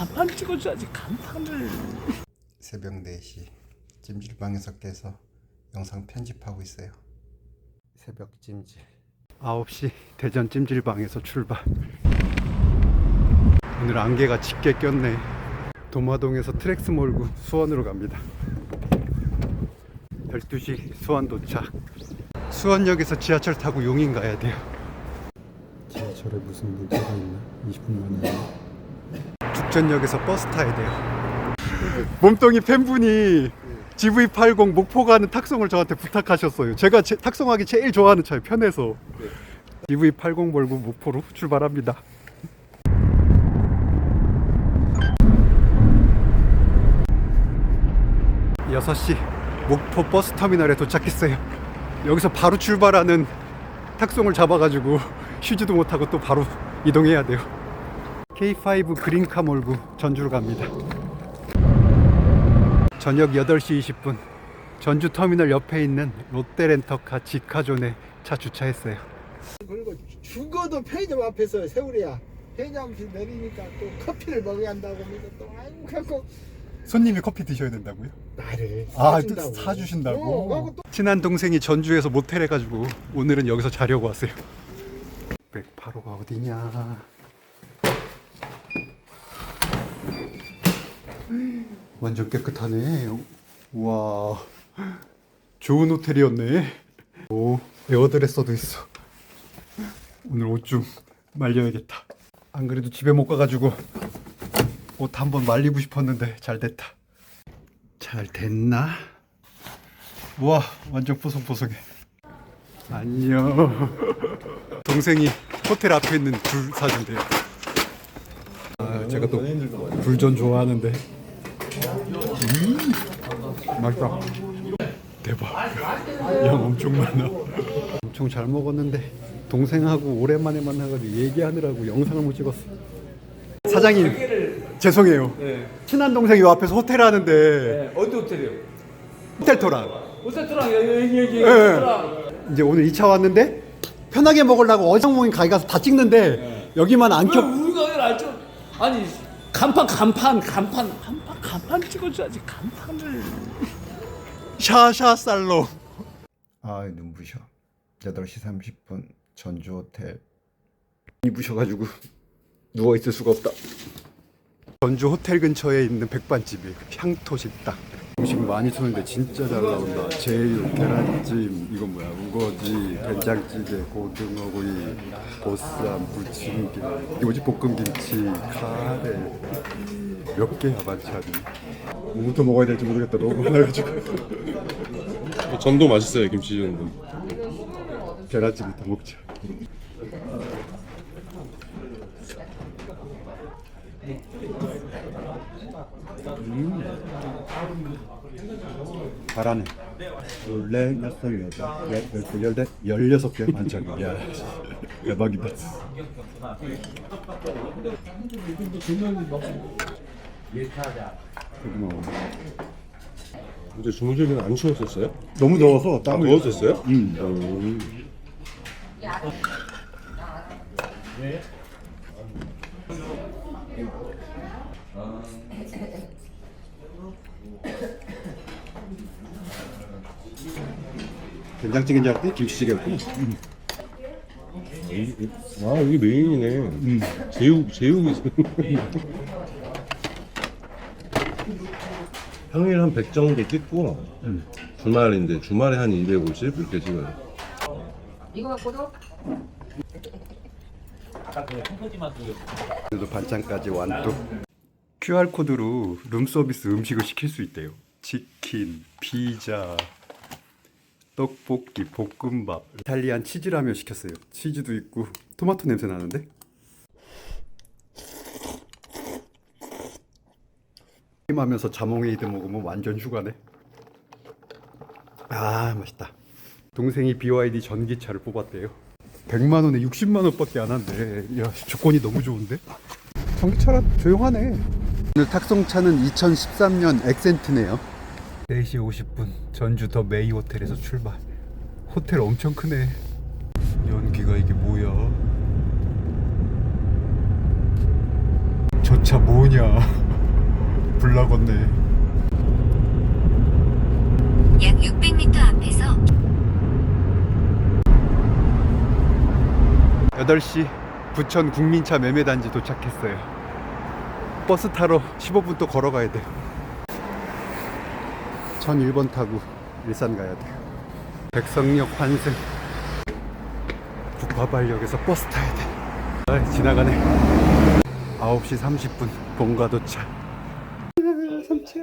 간판 찍어줘야지 간판을. 새벽 4시 찜질방에서 깨서 영상 편집하고 있어요. 새벽 찜질. 9시 대전 찜질방에서 출발. 오늘 안개가 짙게 꼈네. 도마동에서 트랙스 몰고 수원으로 갑니다. 12시 수원 도착. 수원역에서 지하철 타고 용인 가야 돼요. 지하철에 무슨 문제가 있나? 20분 만 에 죽전역에서 버스 타야 돼요 몸뚱이 팬분이 GV80 목포 가는 탁송을 저한테 부탁하셨어요. 제가 제, 탁송하기 제일 좋아하는 차예요. 편해서. GV80 몰고 목포로 출발합니다. 여섯 시 목포 버스 터미널에 도착했어요. 여기서 바로 출발하는 탁송을 잡아가지고 쉬지도 못하고 또 바로 이동해야 돼요. K5 그린카 몰고 전주로 갑니다. 저녁 8시 20분 전주 터미널 옆에 있는 롯데렌터카 직카존에 차 주차했어요. 그리고 죽어도 편의점 앞에서 세월이야 편의점 앞에서 내리니까 또 커피를 먹어야 한다고 하면서 또 아이고 갖고 손님이 커피 드셔야 된다고요? 나를 아, 사준다고. 또 사주신다고? 어, 또 친한 동생이 전주에서 모텔 해가지고 오늘은 여기서 자려고 왔어요. 108호가 어디냐? 완전 깨끗하네. 우와, 좋은 호텔이었네. 오, 에어드레서도 있어. 오늘 옷 좀 말려야겠다. 안 그래도 집에 못 가가지고 옷 한번 말리고 싶었는데 잘 됐다. 잘 됐나? 우와 완전 뽀송뽀송해 안녕 동생이 호텔 앞에 있는 굴 사준대요 아 제가 또 굴전 좋아하는데 음 맛있다. 대박. 양 엄청 많아. 엄청 잘 먹었는데 동생하고 오랜만에 만나가지고 얘기하느라고 영상을 못 찍었어. 사장님 죄송해요. 친한 동생이 요 앞에서 호텔 하는데. 네, 어디 호텔이요? 호텔 토랑. 호텔트랑 여기 여기 예. 이제 오늘 2차 왔는데 편하게 먹으려고 어장모임 가게 가서 다 찍는데 여기만 안 왜 켜. 우리가 왜 알죠? 아니 간판 간판 간판 간판 간판 찍어줘야지 간판을 샤샤 살로. 아 눈부셔. 8시 30분 전주 호텔. 이 부셔가지고 누워 있을 수가 없다. 전주 호텔 근처에 있는 백반집이에요. 향토 식당. 음식 많이 쏘는데 진짜 잘 나온다. 제육, 계란찜, 이건 뭐야? 우거지, 된장찌개, 고등어구이, 보쌈, 부침개, 요지 볶음김치, 카레. 몇 개야 반찬이? 뭐부터 먹어야 될지 모르겠다. 너무 많아가지고. 전도 맛있어요 김치 전도 계란찜부터 먹자. 잘하네. 둘, 여섯, 여덟, 열, 열두, 열네, 열여섯 개 반찬이. 야, 대박이다. 고마워. 어제 주무시기는 안 추웠었어요? 너무 더워서 땀을. 더웠었어요? 음. 음. 된장찌개인 줄 알았더니 김치찌개였구나. 이- 아 이게 메인이네. 제육 제육이 평일 한 100 정도 찍고 주말인데 주말에 한 250 이렇게 찍어요. 그래도 반찬까지 완뚝. QR 코드로 룸 서비스 음식을 시킬 수 있대요. 치킨, 피자, 떡볶이, 볶음밥. 이탈리안 치즈라면 시켰어요. 치즈도 있고 토마토 냄새 나는데? 게임하면서 자몽에이드 먹으면 완전 휴가네. 아 맛있다. 동생이 BYD 전기차를 뽑았대요. 100만 원에 60만 원밖에 안 한대. 야 조건이 너무 좋은데? 전기차라 조용하네. 오늘 탁송차는 2013년 엑센트네요. 4시 50분 전주 더 메이 호텔에서 출발. 호텔 엄청 크네. 연기가 이게 뭐야? 저저차 뭐냐 불나겠네 약 600m 앞에서 8시 부천 국민차 매매단지 도착했어요 버스 타러 15분 또 걸어가야 돼요 1001번 타고 일산 가야 돼요 백성역 환승. 북화발역에서 버스 타야 돼. 아, 지나가네. 9시 30분 본가 도착. 삼채